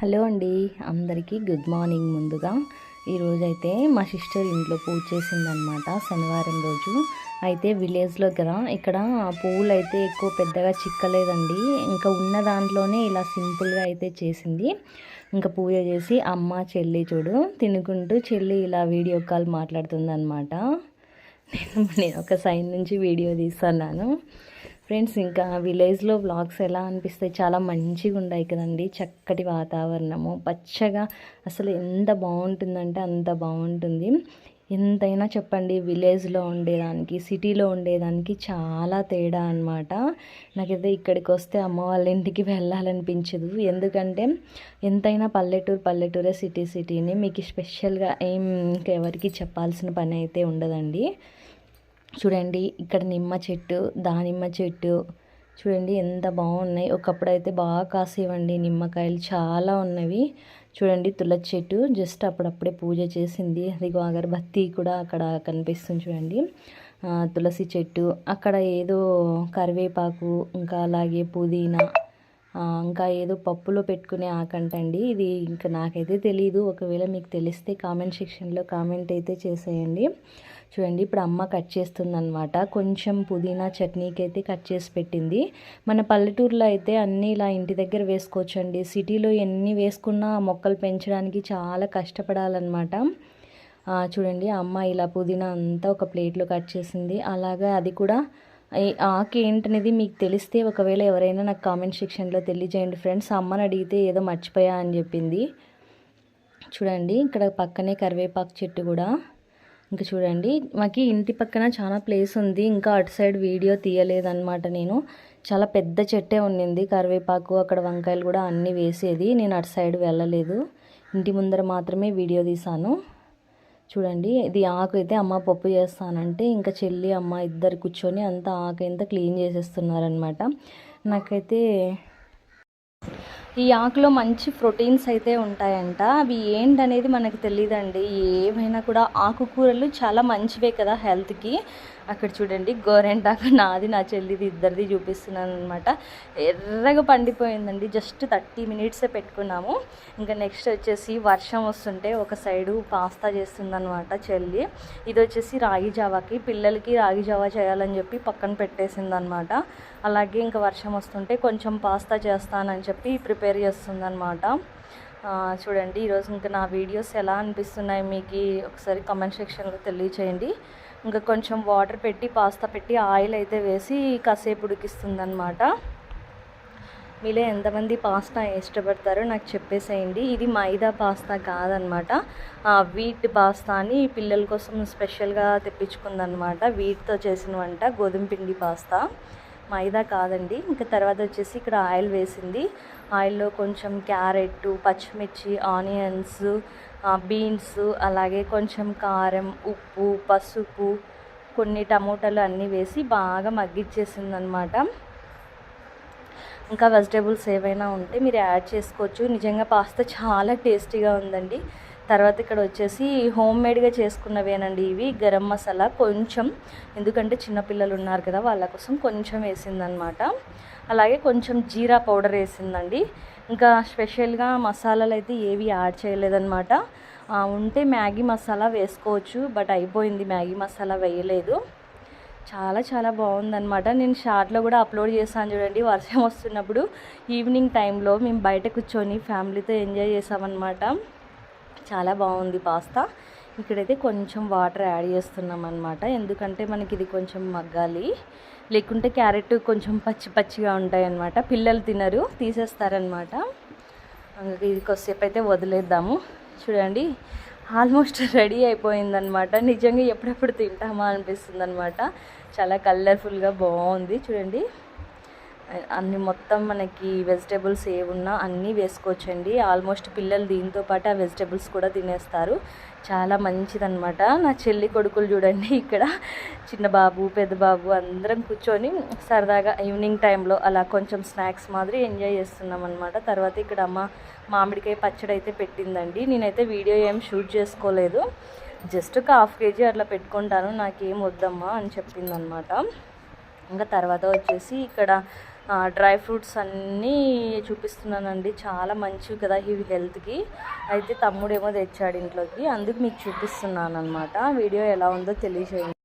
Hello అండి అందరికీ good morning ముందుగా. ఈరోజైతే మా సిస్టర్ ఇంట్లో పూజ చేసిందనమాట శనివారం రోజు. అయితే విలేజ్లో కదా ఇక్కడ పువ్వులు అయితే ఎక్కువ పెద్దగా చిక్కలేదండి. ఇంకా ఉన్న దాంట్లోనే ఇలా సింపుల్గా అయితే చేసింది. ఇంకా పూజ చేసి అమ్మ చెల్లి చూడు తినుకుంటూ చెల్లి ఇలా వీడియో కాల్ మాట్లాడుతుంది అనమాట నేను నేను ఒక సైన్ నుంచి వీడియో తీస్తున్నాను. ఫ్రెండ్స్ ఇంకా విలేజ్లో బ్లాగ్స్ ఎలా అనిపిస్తాయి? చాలా మంచిగా ఉన్నాయి కదండి. చక్కటి వాతావరణము. పచ్చగా అసలు ఎంత బాగుంటుందంటే అంత బాగుంటుంది ఎంతైనా చెప్పండి విలేజ్లో ఉండేదానికి సిటీలో ఉండేదానికి చాలా తేడా అనమాట నాకైతే ఇక్కడికి వస్తే అమ్మ వాళ్ళ ఇంటికి వెళ్ళాలనిపించదు. ఎందుకంటే ఎంతైనా పల్లెటూరు పల్లెటూరే సిటీ సిటీని. మీకు స్పెషల్గా ఏం ఇంకెవరికి చెప్పాల్సిన పని అయితే ఉండదండి. చూడండి ఇక్కడ నిమ్మ చెట్టు దానిమ్మ చెట్టు. చూడండి ఎంత బాగున్నాయి. ఒకప్పుడు అయితే బాగా కాసేవండి నిమ్మకాయలు. చాలా ఉన్నవి. చూడండి తులసి చెట్టు. జస్ట్ అప్పుడప్పుడే పూజ చేసింది. అది అగరబత్తి కూడా అక్కడ కనిపిస్తుంది చూడండి. తులసి చెట్టు. అక్కడ ఏదో కరివేపాకు ఇంకా అలాగే పుదీనా ఇంకా ఏదో పప్పులో పెట్టుకునే ఆకంటండి ఇది ఇంకా నాకైతే తెలియదు ఒకవేళ మీకు తెలిస్తే కామెంట్ సెక్షన్లో కామెంట్ అయితే చేసేయండి. చూడండి ఇప్పుడు అమ్మ కట్ చేస్తుందనమాట కొంచెం పుదీనా చట్నీకి అయితే కట్ చేసి పెట్టింది. మన పల్లెటూరులో అయితే అన్నీ ఇలా ఇంటి దగ్గర వేసుకోవచ్చండి. సిటీలో ఎన్ని వేసుకున్నా మొక్కలు పెంచడానికి చాలా కష్టపడాలన్నమాట. చూడండి అమ్మ ఇలా పుదీనా అంతా ఒక ప్లేట్లో కట్ చేసింది. అలాగే అది కూడా ఆకు ఏంటనేది మీకు తెలిస్తే ఒకవేళ ఎవరైనా నాకు కామెంట్ సెక్షన్లో తెలియజేయండి ఫ్రెండ్స్. అమ్మని అడిగితే ఏదో మర్చిపోయా అని చెప్పింది. చూడండి ఇక్కడ పక్కనే కరివేపాకు చెట్టు కూడా. ఇంకా చూడండి మాకు ఇంటి పక్కన చాలా ప్లేస్ ఉంది. ఇంకా అటు సైడ్ వీడియో తీయలేదన్నమాట నేను. చాలా పెద్ద చెట్టే ఉండింది కరివేపాకు అక్కడ వంకాయలు కూడా అన్నీ వేసేది. నేను అటు సైడ్ వెళ్ళలేదు. ఇంటి ముందర మాత్రమే వీడియో తీసాను చూడండి ఇది ఆకు అయితే అమ్మ పప్పు చేస్తానంటే ఇంకా చెల్లి అమ్మ ఇద్దరు కూర్చొని అంతా ఆకు ఎంత క్లీన్ చేసేస్తున్నారనమాట నాకైతే ఈ ఆకులో మంచి ప్రోటీన్స్ అయితే ఉంటాయంట. అవి ఏంటనేది మనకు తెలియదండి ఏమైనా కూడా ఆకుకూరలు చాలా మంచివే కదా హెల్త్కి. అక్కడ చూడండి గోరెంటాకు నాది నా చెల్లిది ఇద్దరిది చూపిస్తున్నాను అనమాట ఎర్రగా పండిపోయిందండి. జస్ట్ థర్టీ మినిట్సే పెట్టుకున్నాము. ఇంకా నెక్స్ట్ వచ్చేసి వర్షం వస్తుంటే ఒక సైడు పాస్తా చేస్తుందనమాట చెల్లి. ఇది వచ్చేసి రాగి జావాకి పిల్లలకి రాగి జావా చేయాలని చెప్పి పక్కన పెట్టేసిందనమాట అలాగే ఇంకా వర్షం వస్తుంటే కొంచెం పాస్తా చేస్తానని చెప్పి ప్రిపేర్ చేస్తుందనమాట చూడండి ఈరోజు ఇంకా నా వీడియోస్ ఎలా అనిపిస్తున్నాయి మీకు ఒకసారి కమెంట్ సెక్షన్లో తెలియచేయండి. ఇంకా కొంచెం వాటర్ పెట్టి పాస్తా పెట్టి ఆయిల్ అయితే వేసి కాసేపు ఉడికిస్తుంది అనమాట మీలో ఎంతమంది పాస్తా ఇష్టపడతారో నాకు చెప్పేసేయండి. ఇది మైదా పాస్తా కాదనమాట వీట్ పాస్తా అని పిల్లల కోసం స్పెషల్గా తెప్పించుకుందనమాట వీట్తో చేసిన వంట గోధుమ పిండి పాస్తా మైదా కాదండి. ఇంకా తర్వాత వచ్చేసి ఇక్కడ ఆయిల్ వేసింది. ఆయిల్లో కొంచెం క్యారెట్ పచ్చిమిర్చి ఆనియన్స్ బీన్స్ అలాగే కొంచెం కారం ఉప్పు పసుపు కొన్ని టమోటాలు అన్నీ వేసి బాగా మగ్గిచ్చేసింది అనమాట ఇంకా వెజిటేబుల్స్ ఏవైనా ఉంటే మీరు యాడ్ చేసుకోవచ్చు. నిజంగా పాస్తా చాలా టేస్టీగా ఉందండి. తర్వాత ఇక్కడ వచ్చేసి హోమ్ మేడ్గా చేసుకున్నవేనండి ఇవి. గరం మసాలా కొంచెం ఎందుకంటే చిన్నపిల్లలు ఉన్నారు కదా వాళ్ళ కోసం కొంచెం వేసిందనమాట. అలాగే కొంచెం జీరా పౌడర్ వేసిందండి. ఇంకా స్పెషల్గా మసాలాలు అయితే ఏవి యాడ్ చేయలేదన్నమాట ఉంటే మ్యాగీ మసాలా వేసుకోవచ్చు బట్ అయిపోయింది మ్యాగీ మసాలా వేయలేదు. చాలా చాలా బాగుందనమాట. నేను షార్ట్లో కూడా అప్లోడ్ చేస్తాను చూడండి వర్షం వస్తున్నప్పుడు ఈవినింగ్ టైంలో మేము బయట కూర్చొని ఫ్యామిలీతో ఎంజాయ్ చేసామన్నమాట చాలా బాగుంది పాస్తా. ఇక్కడైతే కొంచెం వాటర్ యాడ్ చేస్తున్నాం అనమాట ఎందుకంటే మనకి ఇది కొంచెం మగ్గాలి. లేకుంటే క్యారెట్ కొంచెం పచ్చి పచ్చిగా ఉంటాయి అన్నమాట పిల్లలు తినరు తీసేస్తారనమాట ఇది కొద్దిసేపు అయితే వదిలేద్దాము. చూడండి ఆల్మోస్ట్ రెడీ అయిపోయిందనమాట నిజంగా ఎప్పుడెప్పుడు తింటామా అనిపిస్తుంది అనమాట చాలా కలర్ఫుల్గా బాగుంది. చూడండి. అన్ని మొత్తం మనకి వెజిటేబుల్స్ ఏమున్నా అన్నీ వేసుకోవచ్చండి. ఆల్మోస్ట్ పిల్లలు దీంతో పాటు ఆ వెజిటేబుల్స్ కూడా తినేస్తారు. చాలా మంచిదనమాట నా చెల్లి కొడుకులు చూడండి ఇక్కడ. చిన్న బాబు పెద్ద బాబు అందరం కూర్చొని సరదాగా ఈవినింగ్ టైంలో అలా కొంచెం స్నాక్స్ మాదిరి ఎంజాయ్ చేస్తున్నాం అనమాట తర్వాత ఇక్కడ అమ్మ మామిడికాయ పచ్చడి అయితే పెట్టిందండి. నేనైతే వీడియో ఏం షూట్ చేసుకోలేదు. జస్ట్ ఒక హాఫ్ కేజీ అట్లా పెట్టుకుంటాను. నాకేం వద్దమ్మా అని చెప్పిందనమాట ఇంకా తర్వాత వచ్చేసి ఇక్కడ డ్రై ఫ్రూట్స్ అన్నీ చూపిస్తున్నానండి. చాలా మంచివి కదా ఇవి హెల్త్కి. అయితే తమ్ముడేమో తెచ్చాడు ఇంట్లోకి. అందుకు మీకు చూపిస్తున్నాను అనమాట వీడియో ఎలా ఉందో తెలియజేయండి